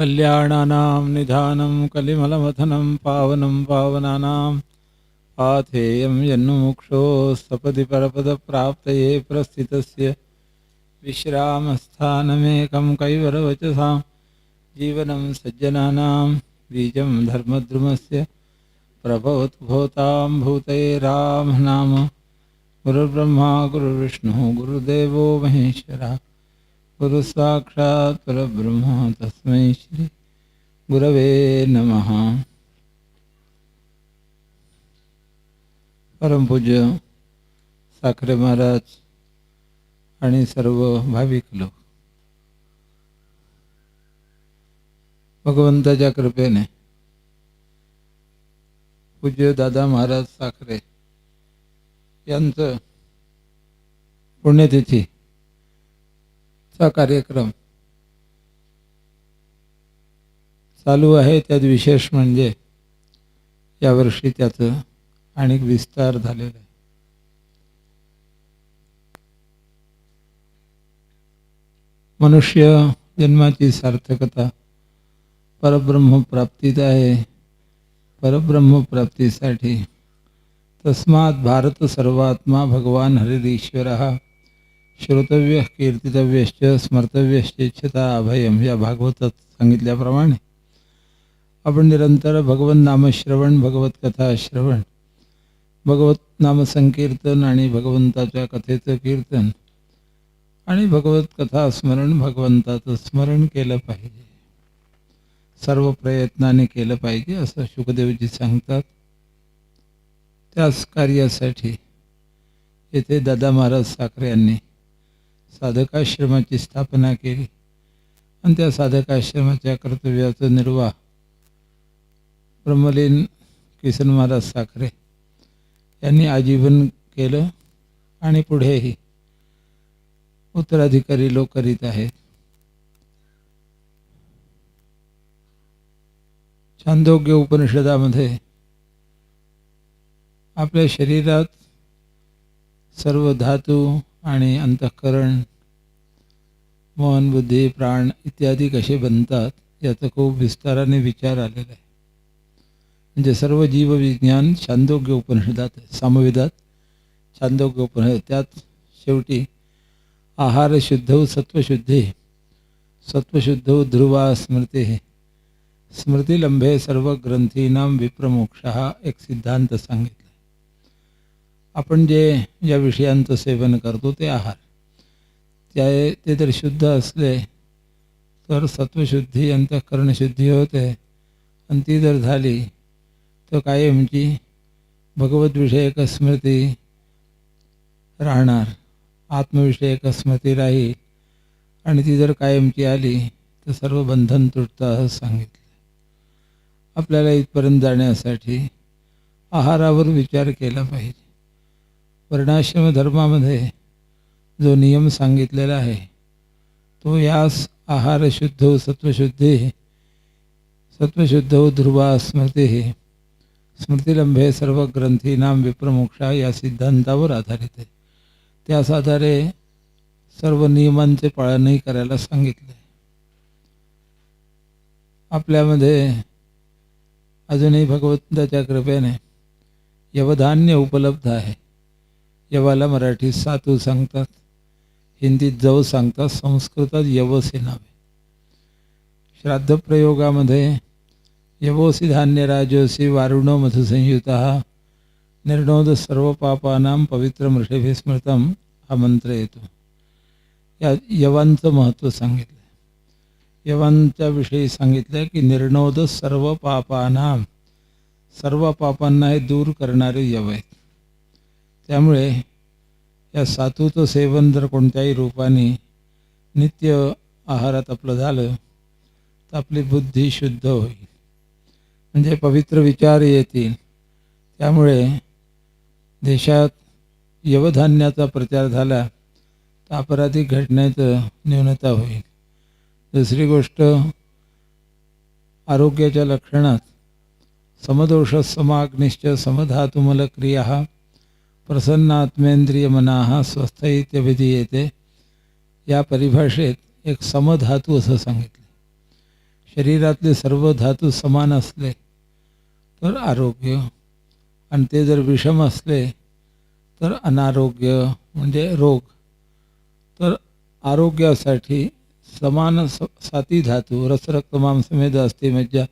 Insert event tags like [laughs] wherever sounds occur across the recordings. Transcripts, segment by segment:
कल्याणानां निधानं कलिमलमथनं पावनं पावनानां पाथेयं यन्मुक्षोस्तपदि परपदप्राप्तये प्रस्थितस्य विश्रामस्थानमेकं कैवरवचसां जीवनं सज्जनानां बीजं धर्मद्रुमस्य प्रभवद्भूतां भूतये रामनाम गुरुर्ब्रह्मा गुरुर्विष्णुः गुरुदेवो महेश्वरः। गुरुसाक्षात् परब्रह्म तस्मै श्री गुरवे नमः। परमपूज्य साखरे महाराज आणि सर्व भाविक लोक भगवंताच्या कृपेने पूज्य दादा महाराज साखरे यांचं पुण्यतिथी चा कार्यक्रम चालू आहे. त्यात विशेष म्हणजे यावर्षी त्याचं आणि विस्तार झालेला आहे. मनुष्य जन्माची सार्थकता परब्रह्म प्राप्तीत आहे. परब्रह्म प्राप्तीसाठी तस्मात भारत सर्वात्मा भगवान हरिरीश्वर श्रोतव्य कीर्तितव्यश्च स्मर्तव्यश्चेच्छता अभयम या भागवतात सांगितल्याप्रमाणे आपण निरंतर भगवत नामश्रवण भगवत कथा श्रवण भगवत नामसंकीर्तन आणि भगवंताच्या कथेचं कीर्तन आणि भगवत कथा स्मरण भगवंताचं स्मरण केलं पाहिजे. सर्व प्रयत्नाने केलं पाहिजे असं शुकदेवजी सांगतात. त्याच कार्यासाठी येथे दादा महाराज साखरे यांनी साधकाश्रमाची स्थापना केली. आणि त्या साधकाश्रमाच्या कर्तव्याचा निर्वाह ब्रह्मलीन किसन महाराज साखरे यांनी आजीवन केलं आणि पुढेही उत्तराधिकारी लोक करीत आहेत. छांदोग्य उपनिषदामध्ये आपल्या शरीरात सर्व धातू आणि अंतःकरण मन बुद्धी प्राण इत्यादी कसे बनतात याचा खूप विस्ताराने विचार आलेला आहे. म्हणजे सर्व जीवविज्ञान छांदोग्य उपनिषदात आहे सामवेदात छांदोग्य उपनिषद. त्यात शेवटी आहार शुद्ध सत्वशुद्धे सत्वशुद्ध ध्रुवा स्मृती स्मृतिलंबे सर्व ग्रंथीनाम विप्रमोक्ष हा एक सिद्धांत सांगितला आपण जे ज्या विषयांचं सेवन करतो ते आहार. त्या ते जर शुद्ध असले तर सत्वशुद्धी अंतःकरणशुद्धी होते. आणि ती जर झाली तर कायमची भगवद्विषयक स्मृती राहणार. आत्मविषयक स्मृती राहील आणि ती जर कायमची आली तर सर्व बंधन तुटतं असं सांगितलं. आपल्याला इथपर्यंत जाण्यासाठी आहारावर विचार केला पाहिजे. वर्णाश्रम धर्मामध्ये जो नियम सांगितलेला आहे तो यास आहार शुद्ध सत्वशुद्धी सत्वशुद्ध ध्रुवा स्मृती स्मृतिलंबे सर्व ग्रंथीनाम विप्रमोक्षा या सिद्धांतावर आधारित आहे. त्याच आधारे सर्व नियमांचे पाळनही करायला सांगितले. आपल्यामध्ये अजूनही भगवंताच्या कृपेने यवधान्य उपलब्ध आहे. यवाला मराठीत सातू सांगतात हिंदीत जव सांगतात संस्कृतात यवसे नावे. श्राद्ध प्रयोगामध्ये यवोसी धान्य राजोसी वारुणो मधुसंयुता निर्णोद सर्व पापानां पवित्र मृषेभि स्मृतम हा मंत्र येतो. या यवांचं महत्त्व सांगितलं यवांच्या विषयी सांगितलं की निर्णोद सर्व पापानां सर्व पापांना हे दूर करणारे यव आहेत. त्यामुळे या सातूचं सेवन जर कोणत्याही रूपाने नित्य आहारात आपलं झालं तर आपली बुद्धी शुद्ध होईल. म्हणजे पवित्र विचार येतील. त्यामुळे देशात यवधान्याचा प्रचार झाला तर अपराधिक घटनेचं न्यूनता होईल. दुसरी गोष्ट आरोग्याच्या लक्षणात समदोष समाग्निश्च समधातुमल क्रिया हा प्रसन्नात्मेंद्रिय मनाहा स्वस्थ इत्यभिधीयते या परिभाषेत एक समधातू असं सांगितले. शरीरातले सर्व धातू समान असले तर आरोग्य आणि ते जर विषम असले तर अनारोग्य म्हणजे रोग. तर आरोग्यासाठी समान स साती धातू रसरक्तमाम मांसमेध असते मज्जा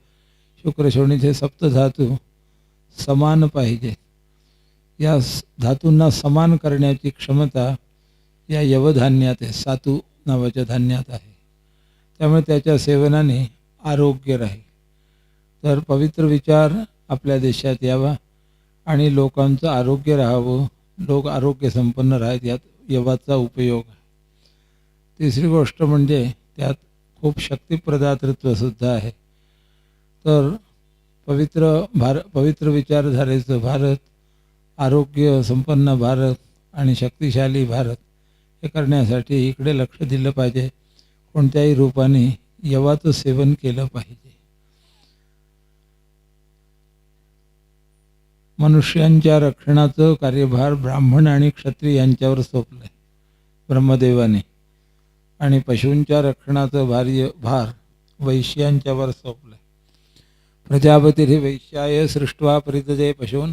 शुक्रशोणीचे सप्तधातू समान पाहिजे या स- धातूंना समान करण्याची क्षमता या यवधान्यात आहे. सातू नावाच्या धान्यात आहे. त्यामुळे त्याच्या सेवनाने आरोग्य राहील. तर पवित्र विचार आपल्या देशात यावा आणि लोकांचं आरोग्य राहावं. लोक आरोग्य संपन्न राहत यात यवाचा उपयोग आहे. तिसरी गोष्ट म्हणजे त्यात खूप शक्तिप्रदातृत्वसुद्धा आहे. तर पवित्र भार पवित्र विचारधारेचं भारत आरोग्य संपन्न भारत आणि शक्तिशाली भारत हे करण्यासाठी इकडे लक्ष दिलं पाहिजे. कोणत्याही रूपाने यवाचं सेवन केलं पाहिजे. मनुष्यांच्या रक्षणाचं कार्यभार ब्राह्मण आणि क्षत्रिय यांच्यावर सोपलं आहे. ब्रह्मदेवाने. आणि पशूंच्या रक्षणाचं भार्य भार वैश्यांच्यावर सोपलं आहे. प्रजापती वैश्याय सृष्ट्वा परिददे पशून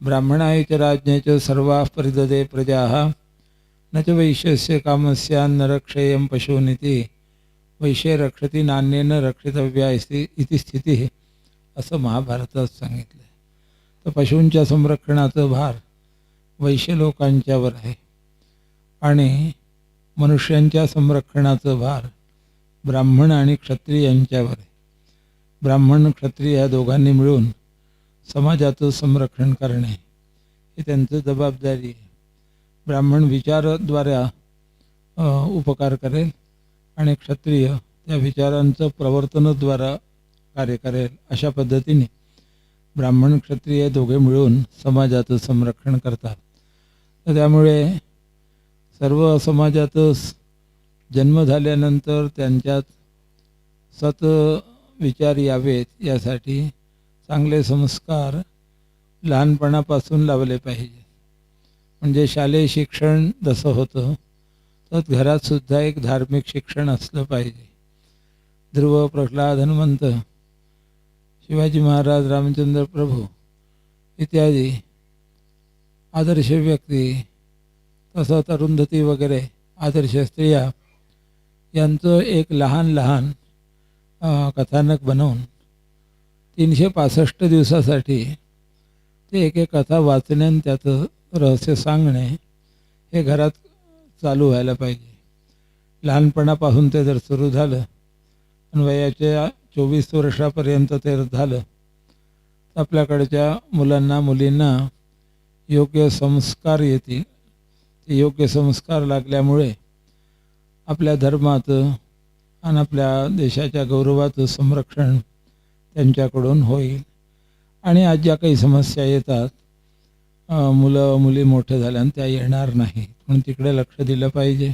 ब्राह्मणाय च राज्ञे च सर्वाः परिददे प्रजाः। न च वैश्यस्य कामस्यान्न रक्षेयं पशूनिति। वैश्य रक्षति नान्येन रक्षितव्या इति इति स्थिती। असं महाभारतात सांगितलं आहे तर पशूंच्या संरक्षणाचं भार वैश्य लोकांच्यावर आहे। आणि मनुष्यांच्या संरक्षणाचं भार ब्राह्मण आणि क्षत्रिय यांच्यावर आहे। ब्राह्मण क्षत्रिय या दोघांनी मिळून समाजाचं संरक्षण करणे हे त्यांचं जबाबदारी आहे. ब्राह्मण विचारद्वारा उपकार करेल आणि क्षत्रिय त्या विचारांचं प्रवर्तनाद्वारा कार्य करेल अशा पद्धतीने ब्राह्मण क्षत्रिय दोघे मिळून समाजाचं संरक्षण करतात. तर त्यामुळे सर्व समाजाचं जन्म झाल्यानंतर त्यांच्यात सत विचार यावेत यासाठी चांगले संस्कार लहानपणापासून लावले पाहिजे. म्हणजे शालेय शिक्षण जसं होतं तर घरातसुद्धा एक धार्मिक शिक्षण असलं पाहिजे. ध्रुव प्रल्हाद हनुमंत शिवाजी महाराज रामचंद्र प्रभू इत्यादी आदर्श व्यक्ती तसंच अरुंधती वगैरे आदर्श स्त्रिया यांचं एक लहान लहान कथानक बनवून तीनशे पासष्ट दिवसासाठी ते एक एक कथा वाचणे आणि त्याचं रहस्य सांगणे हे घरात चालू व्हायला पाहिजे. लहानपणापासून ते जर सुरू झालं आणि वयाच्या चोवीस वर्षापर्यंत ते झालं तर आपल्याकडच्या मुलांना मुलींना योग्य संस्कार येतील. ते योग्य संस्कार लागल्यामुळे आपल्या धर्माचं आणि आपल्या देशाच्या गौरवाचं संरक्षण त्यांच्याकडून होईल. आणि आज ज्या काही समस्या येतात मुलं मुली मोठे झाल्यानं त्या येणार नाहीत म्हणून तिकडे लक्ष दिलं पाहिजे.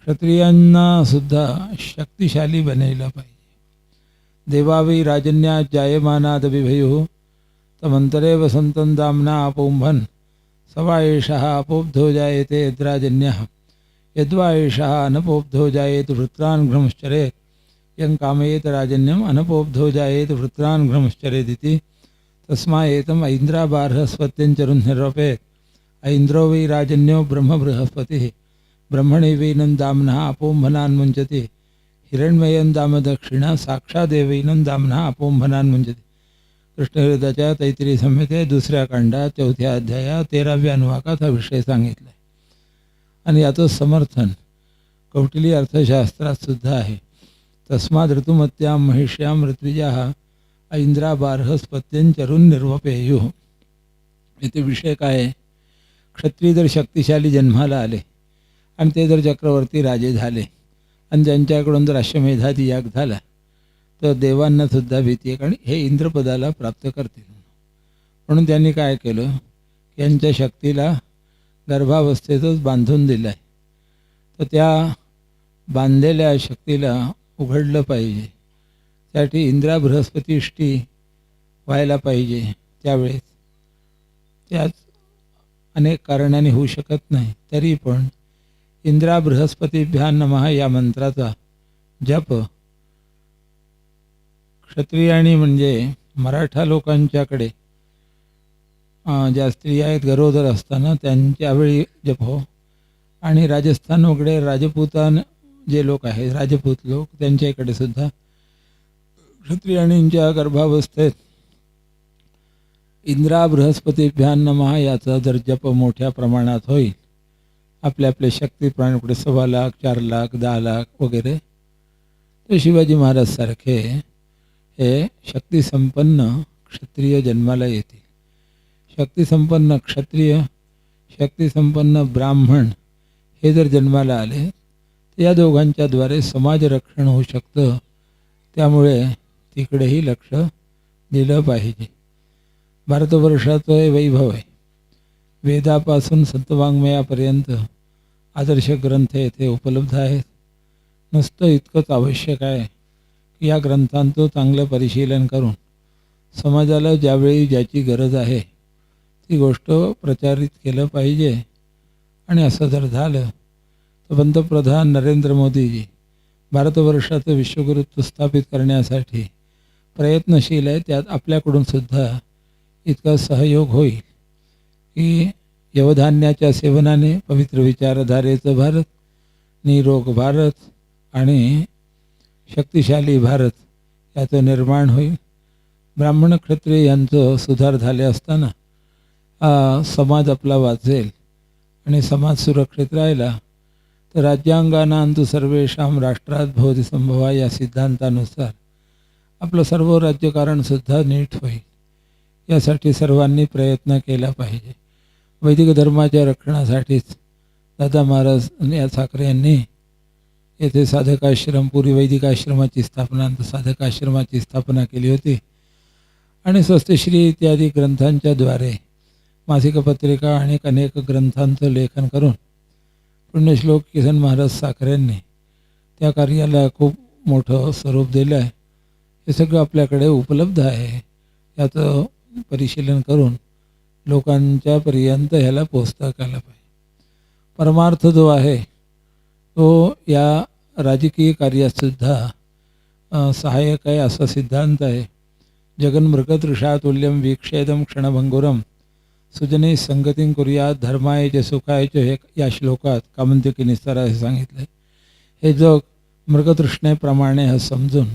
क्षत्रियांना सुद्धा शक्तिशाली बनवलं पाहिजे. देवावी राजन्या जायमानाद विभयु तमंतरे वसंतन दामना अपोंभन सवा अपोब्धो जायते यद्राजन्यः यद्वा अनपोब्धो जायेत वृत्रान् घ्रंश्चरेत् यं कामयेत राजन्यम् अनपोब्धो जायेत वृत्रान् घ्रंश्चरेदिति तस्मा एतम् ऐन्द्राबार्हस्पत्यञ्चरुन् निरपेत् ऐन्द्रो वै राजन्यो ब्रह्म बृहस्पतिः ब्रह्मणे वैनं दाम्नः अपोम्भनान् मुञ्चति हिरण्मयं दाम दक्षिणा साक्षादेवैनं दाम्नः अपोम्भनान् मुञ्चति कृष्णहृदाच्या तैतरी संहिते दुसऱ्या कांडात चौथ्या अध्यायात तेराव्या अनुवाकात हा विषय सांगितला आहे आणि याचं समर्थन। कौटिली अर्थशास्त्रात सुद्धा आहे। तस्माद ऋतुमत्यां महिष्यां ऋत्विजा ऐंद्राबार्हस्पत्यंचरून निर्वपेयु इथे विषय काय आहे क्षत्रिय जर शक्तिशाली जन्माला आले आणि ते जर चक्रवर्ती राजे झाले आणि ज्यांच्याकडून जर अश्वमेधादी याग झाला तर देवांना सुद्धा भीती आहे कारण हे इंद्रपदाला प्राप्त करतील. म्हणून त्यांनी काय केलं? यांच्या शक्तीला गर्भावस्थेतच बांधून दिलं आहे तर त्या बांधलेल्या शक्तीला उघडलं पाहिजे. त्यासाठी इंद्रा बृहस्पतीष्टी व्हायला पाहिजे त्यावेळेस. त्याच अनेक कारणाने होऊ शकत नाही. तरी पण इंद्रा बृहस्पतीभ्या नमः या मंत्राचा जप क्षत्रियाणी म्हणजे मराठा लोकांच्याकडे ज्या स्त्रिया आहेत गरोदर असताना त्यांच्यावेळी जप हो. आणि राजस्थान वगैरे राजपूतान जे लोक आहेत राजपूत लोक त्यांच्या इकडे सुद्धा क्षत्रियाणींच्या गर्भावस्थेत इंद्रा बृहस्पतीभ्यान महा याचा जर जप मोठ्या प्रमाणात होईल आपले आपले शक्ती प्राणीकडे सव्वा लाख चार लाख दहा लाख वगैरे तर शिवाजी महाराज सारखे हे शक्तिसंपन्न क्षत्रिय जन्माला येतील. शक्तिसंपन्न क्षत्रिय शक्तिसंपन्न ब्राह्मण हे जर जन्माला आले या दोघांच्याद्वारे समाज रक्षण होऊ शकतं. त्यामुळे तिकडेही लक्ष दिलं पाहिजे. भारतवर्षाचं हे वैभव आहे. वेदापासून संतवाङ्मयापर्यंत आदर्श ग्रंथ येथे उपलब्ध आहेत. नुसतं इतकंच आवश्यक आहे की या ग्रंथांचं चांगलं परिशीलन करून समाजाला ज्यावेळी ज्याची गरज आहे ती गोष्ट प्रचारित केलं पाहिजे. आणि असं जर झालं पंतप्रधान नरेंद्र मोदीजी भारतवर्षाचं विश्वगुरुत्व स्थापित करण्यासाठी प्रयत्नशील आहे त्यात आपल्याकडून सुद्धा इतका सहयोग होईल की यवधान्याच्या सेवनाने पवित्र विचारधारेचं भारत निरोग भारत आणि शक्तिशाली भारत याचं निर्माण होईल. ब्राह्मण क्षत्रिय यांचं सुधार झाले असताना समाज आपला वाचेल आणि समाज सुरक्षित राहिला. तर राज्यांगानांतु सर्वेषां राष्ट्रात भवती संभवा या सिद्धांतानुसार. आपलं सर्व राज्यकारणसुद्धा नीट होईल. यासाठी सर्वांनी प्रयत्न केला पाहिजे. वैदिक धर्माच्या रक्षणासाठीच दादा महाराज या ठाकरे यांनी येथे साधकाश्रम पूर्वी वैदिक आश्रमाची स्थापना साधकाश्रमाची स्थापना केली होती. आणि स्वस्तश्री इत्यादी ग्रंथांच्याद्वारे मासिक पत्रिका आणि अनेक ग्रंथांचं लेखन करून पुण्यश्लोक किसन महाराज साखरेंनी त्या कार्याला खूप मोठं स्वरूप दिलं आहे. हे सगळं आपल्याकडे उपलब्ध आहे. याचं परिशीलन करून लोकांच्या पर्यंत ह्याला पोचता आलं पाहिजे. परमार्थ जो आहे तो या राजकीय कार्यातसुद्धा सहाय्यक आहे असा सिद्धांत आहे. जगन्मृगतृषातुल्यम वीक्षेदम क्षणभंगुरम सुजने संगतीं करूया धर्मायचे सुखायचे हे या श्लोकात कामंतिकी निस्तार असे सांगितले हे जग मृगतृष्णेप्रमाणे हे समजून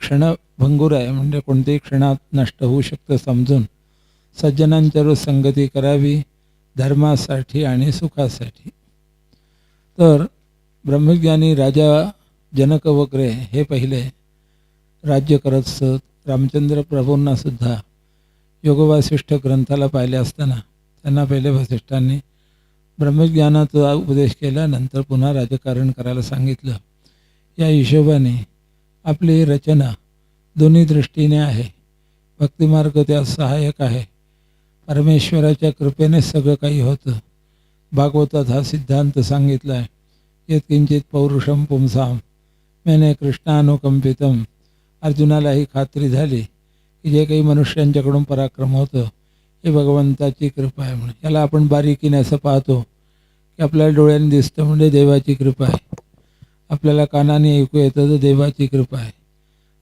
क्षणभंगूर आहे म्हणजे कोणत्याही क्षणात नष्ट होऊ शकतं समजून सज्जनांच्या संगती करावी धर्मासाठी आणि सुखासाठी. तर ब्रह्मज्ञानी राजा जनक वगैरे हे पहिले राज्य करत असत रामचंद्र प्रभूंनासुद्धा योगवासिष्ठ ग्रंथाला पाहिले असताना त्यांना पहिले वसिष्ठांनी ब्रह्मज्ञानाचा उपदेश केला नंतर पुन्हा राजकारण करायला सांगितलं. या हिशोबाने आपली रचना दोन्ही दृष्टीने आहे. भक्तिमार्ग त्यास सहाय्यक आहे. परमेश्वराच्या कृपेने सगळं काही होतं. भागवतात हा सिद्धांत सांगितला आहे यत्किंचित पौरुषम पुंसाम मेने कृष्णानुकंपितम अर्जुनाला ही खात्री झाली की जे काही मनुष्यांच्याकडून पराक्रम होतं हे भगवंताची कृपा आहे म्हणून. याला आपण बारीकीने असं पाहतो की आपल्याला डोळ्याने दिसतं म्हणजे देवाची कृपा आहे. आपल्याला कानाने ऐकू येतं तर देवाची कृपा आहे.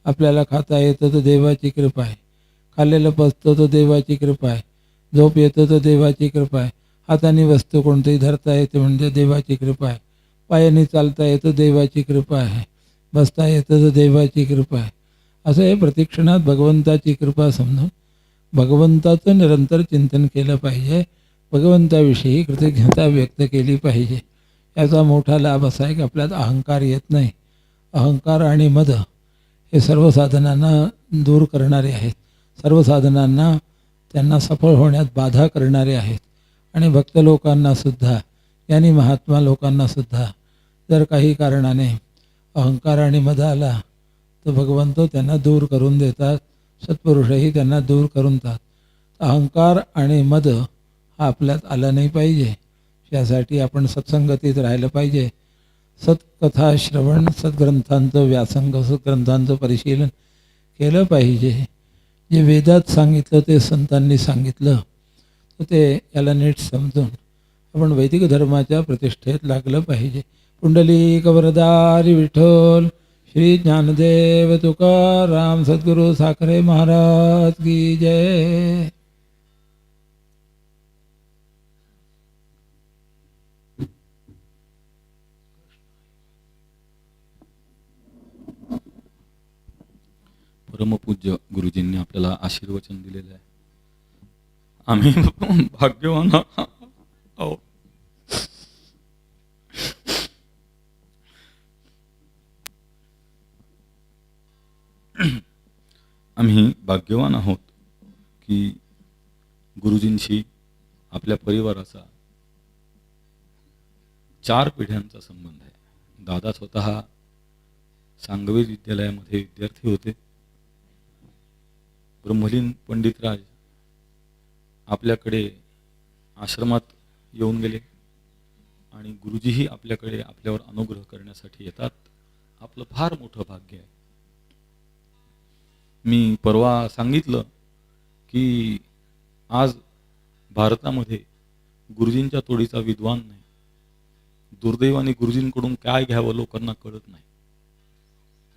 आपल्याला खाता येतं तर देवाची कृपा आहे. खाल्लेलं पचतं तर देवाची कृपा आहे. झोप येतं तर देवाची कृपा आहे. हाताने वस्तू कोणतीही धरता येते म्हणजे देवाची कृपा आहे. पायाने चालता येतं देवाची कृपा आहे. बसता येतं तर देवाची कृपा आहे. असं हे प्रतिक्षणात भगवंताची कृपा समजून भगवंताचं निरंतर चिंतन केलं पाहिजे. भगवंताविषयी कृतज्ञता व्यक्त केली पाहिजे. याचा मोठा लाभ असा आहे की आपल्यात अहंकार येत नाही. अहंकार आणि मद हे सर्व साधनांना दूर करणारे आहेत. सर्व साधनांना त्यांना सफळ होण्यात बाधा करणारे आहेत. आणि भक्त लोकांनासुद्धा यांनी महात्मा लोकांनासुद्धा जर काही कारणाने अहंकार आणि मद आला तर भगवंत त्यांना दूर करून देतात सत्पुरुषही त्यांना दूर करून देतात. अहंकार आणि मद हा आपल्यात आला नाही पाहिजे. यासाठी आपण सत्संगतीत राहिलं पाहिजे. सत्कथा श्रवण सद्ग्रंथांचं व्यासंग सद्ग्रंथांचं परिशीलन केलं पाहिजे. जे वेदात सांगितलं ते संतांनी सांगितलं तर ते याला नीट समजून आपण वैदिक धर्माच्या प्रतिष्ठेत लागलं पाहिजे. पुंडलिक वरदारी विठ्ठल श्री ज्ञानदेव तुकाराम सद्गुरु साखरे महाराज की जय. परमपूज्य गुरुजींनी आपल्याला आशीर्वचन दिलेलं आहे. आम्ही [laughs] भाग्यवान आहोत. हो. आम्ही भाग्यवान आहोत की गुरुजींशी आपल्या परिवाराचा चार पिढ्यांचा संबंध आहे. दादा स्वतः सांगवी विद्यालयामध्ये विद्यार्थी होते. ब्रह्मलीन पंडितराज आपल्याकडे आश्रमात येऊन गेले आणि गुरुजीही आपल्याकडे आपल्यावर अनुग्रह करण्यासाठी येतात. आपलं फार मोठं भाग्य आहे. मी परवा सांगितलं की आज भारतामध्ये गुरुजींच्या तोडीचा विद्वान नाही. दुर्दैवाने गुरुजींकडून काय घ्यावं लोकांना कळत नाही.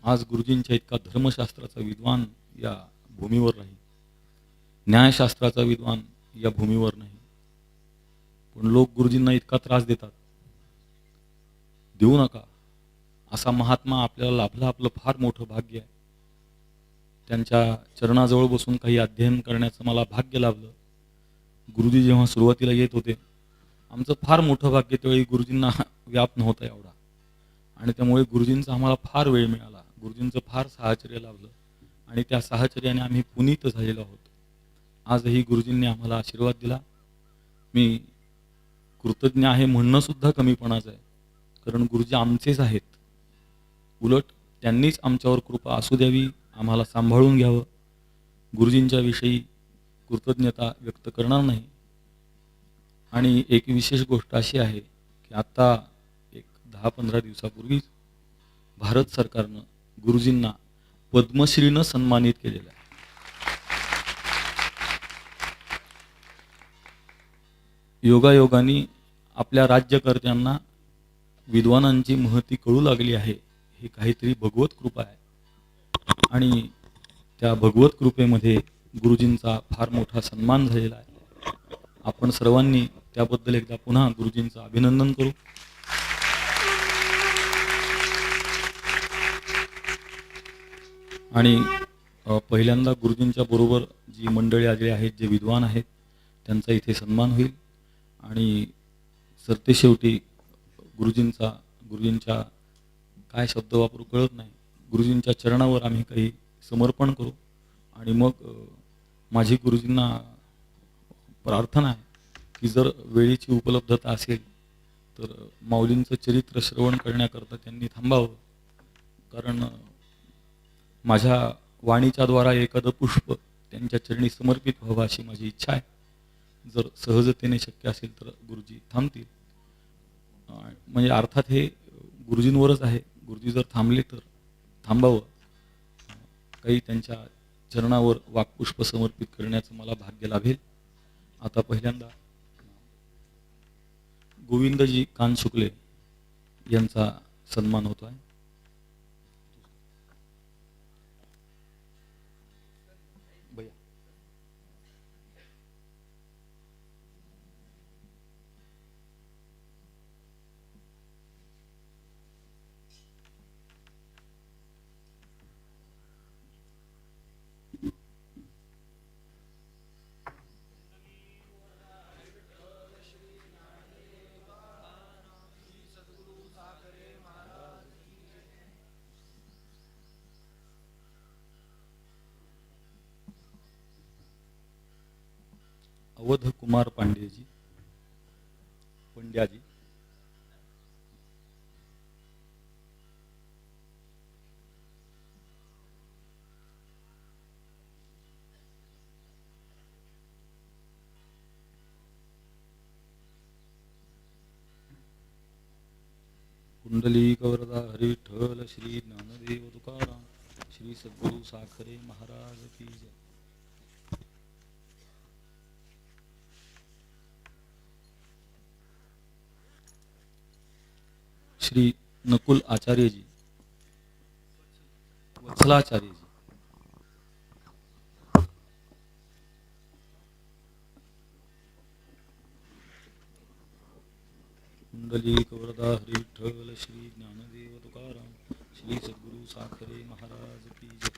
आज गुरुजींच्या इतका धर्मशास्त्राचा विद्वान या भूमीवर नाही. न्यायशास्त्राचा विद्वान या भूमीवर नाही. पण लोक गुरुजींना इतका त्रास देतात. देऊ नका. असा महात्मा आपल्याला लाभला आपलं फार मोठं भाग्य आहे. त्यांच्या चरणाजवळ बसून काही अध्ययन करण्याचं मला भाग्य लाभलं. गुरुजी जेव्हा सुरुवातीला येत होते आमचं फार मोठं भाग्य त्यावेळी गुरुजींना [laughs] व्याप नव्हता एवढा. आणि त्यामुळे गुरुजींचा आम्हाला फार वेळ मिळाला. गुरुजींचं फार साहचर्य लाभलं. आणि त्या साहचर्याने आम्ही पुनीत झालेलो आहोत. आजही गुरुजींनी आम्हाला आशीर्वाद दिला. मी कृतज्ञ आहे म्हणणं सुद्धा कमीपणाचं आहे. कारण गुरुजी आमचेच आहेत. उलट त्यांनीच आमच्यावर कृपा असू द्यावी आम्हाला सांभाळून घ्यावं. गुरुजींच्या विषयी कृतज्ञता व्यक्त करणार नाही. आणि एक विशेष गोष्ट अशी आहे की आता एक दहा पंधरा दिवसापूर्वीच भारत सरकारनं गुरुजींना पद्मश्रीनं सन्मानित केलेलं आहे. योगायोगाने आपल्या राज्यकर्त्यांना विद्वानांची महती कळू लागली आहे. ही काहीतरी भगवत कृपा आहे. आणि त्या भगवत कृपेमध्ये गुरुजींचा फार मोठा सन्मान झालेला आहे. आपण सर्वांनी त्याबद्दल एकदा पुन्हा गुरुजींचं अभिनंदन करू. आणि पहिल्यांदा गुरुजींच्या बरोबर जी मंडळी आलेली आहेत जे विद्वान आहेत त्यांचा इथे सन्मान होईल. आणि सरतेशेवटी गुरुजींचा गुरुजींच्या काय शब्द वापरू कळत नाही. गुरुजींच्या चरणावर आम्ही काही समर्पण करू. आणि मग माझी गुरुजींना प्रार्थना आहे की जर वेळेची उपलब्धता असेल तर माऊलींचं चरित्र श्रवण करण्याकरता त्यांनी थांबावं. कारण माझ्या वाणीच्या द्वारा एखादं पुष्प त्यांच्या चरणी समर्पित व्हावं अशी माझी इच्छा आहे. जर सहजतेने शक्य असेल तर गुरुजी थांबतील. म्हणजे अर्थात हे गुरुजींवरच आहे. गुरुजी जर थांबले तर थांबावं. काही त्यांच्या चरणावर वाकपुष्प समर्पित करण्याचं मला भाग्य लाभेल. आता पहिल्यांदा गोविंदजी कान शुक्ले यांचा सन्मान होतो आहे अवध कुमार पांडेजी पंड्याजी. कुंडली कवरदा हरिठल श्री ज्ञानदेव तुकाराम श्री सद्गुरु साखरे महाराज की जय. श्री नकुल आचार्यजी वत्सलाचार्यजी। कुंडलिक कवरदा हरी विठ्ठल श्री ज्ञानदेव तुकाराम श्री सद्गुरु साखरे महाराज की जय।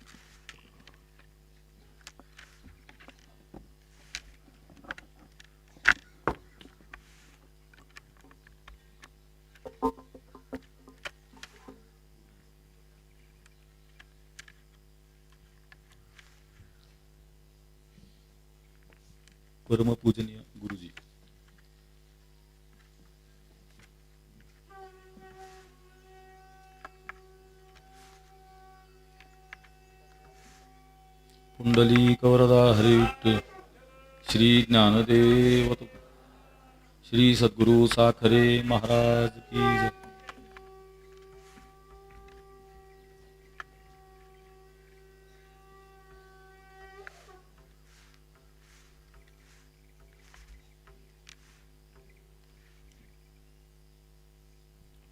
कवरदा श्री ज्ञानदेव श्री सद्गुरु साखरे महाराज की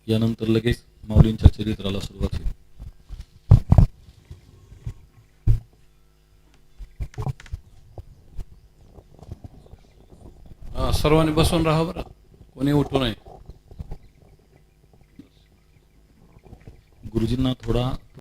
यानंतर लगेच माऊलींच्या चरित्राला सुरुवात होईल. हा, सर्वांनी बसून राहा बरं. कोणी उठू नये. गुरुजींना थोडा